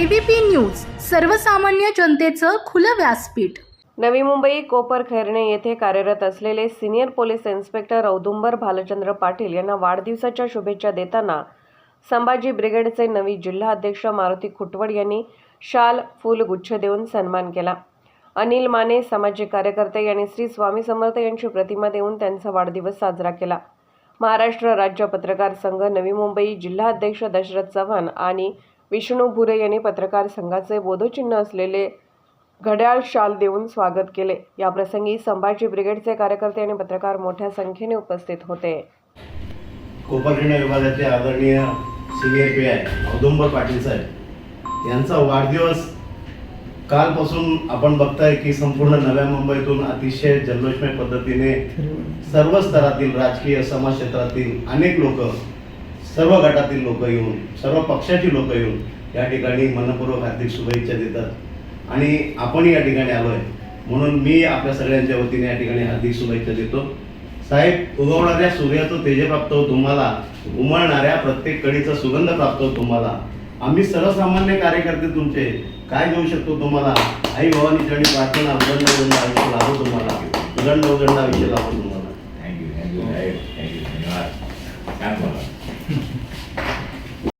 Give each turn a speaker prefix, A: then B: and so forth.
A: ABP news सर्वसामान्य जनतेचं खुलं व्यासपीठ.
B: नवी मुंबई कोपर खैरणे येथे कार्यरत असलेले senior police inspector Audumbar Bhalchandra Patil यांना वाढदिवसाच्या शुभेच्छा देताना संभाजी ब्रिगेडचे नवी जिल्हा अध्यक्ष मारुती खुटवड यांनी शाल फूल गुच्छ देऊन सन्मान केला. अनिल माने सामाजिक कार्यकर्ते यांनी श्री स्वामी समर्थ यांची प्रतिमा देऊन त्यांचा वाढदिवस साजरा केला. महाराष्ट्र राज्य पत्रकार संघ नवी मुंबई जिल्हा अध्यक्ष दशरथ चव्हाण आणि विष्णू भुरे यांनी पत्रकार संघाचे बोधचिन्ह असलेले घड्याळ शाल देऊन स्वागत केले. या प्रसंगी संभाजी ब्रिगेडचे कार्यकर्ते आणि पत्रकार मोठ्या संख्येने उपस्थित होते.
C: कोपरखंड विभागाचे आदरणीय senior P I Audumbar Patil साहेब यांचा वाढदिवस कालपासून आपण बघताय की संपूर्ण नव्या मुंबईतून अतिशय जल्लोषमय पद्धतीने सर्व स्तरातील राजकीय समाज क्षेत्रातील अनेक लोक सर्व गटातील लोक येऊन सर्व पक्षाची लोक येऊन या ठिकाणी मनपूर्वक हार्दिक शुभेच्छा देतात. आणि आपण या ठिकाणी आलो आहे म्हणून मी आपल्या सगळ्यांच्या वतीने या ठिकाणी हार्दिक शुभेच्छा देतो. साहेब उगवणाऱ्या सूर्याचं तेज प्राप्त हो तुम्हाला उमळणाऱ्या प्रत्येक कडीचा सुगंध प्राप्त हो तुम्हाला. आम्ही सर्वसामान्य कार्यकर्ते तुमचे काय देऊ शकतो तुम्हाला? आई भवानी चरणी प्रार्थना उदंड उदंड आयुष्य लाभो तुम्हाला. उदंड उदंड आयुष्य लाभो तुम्हाला.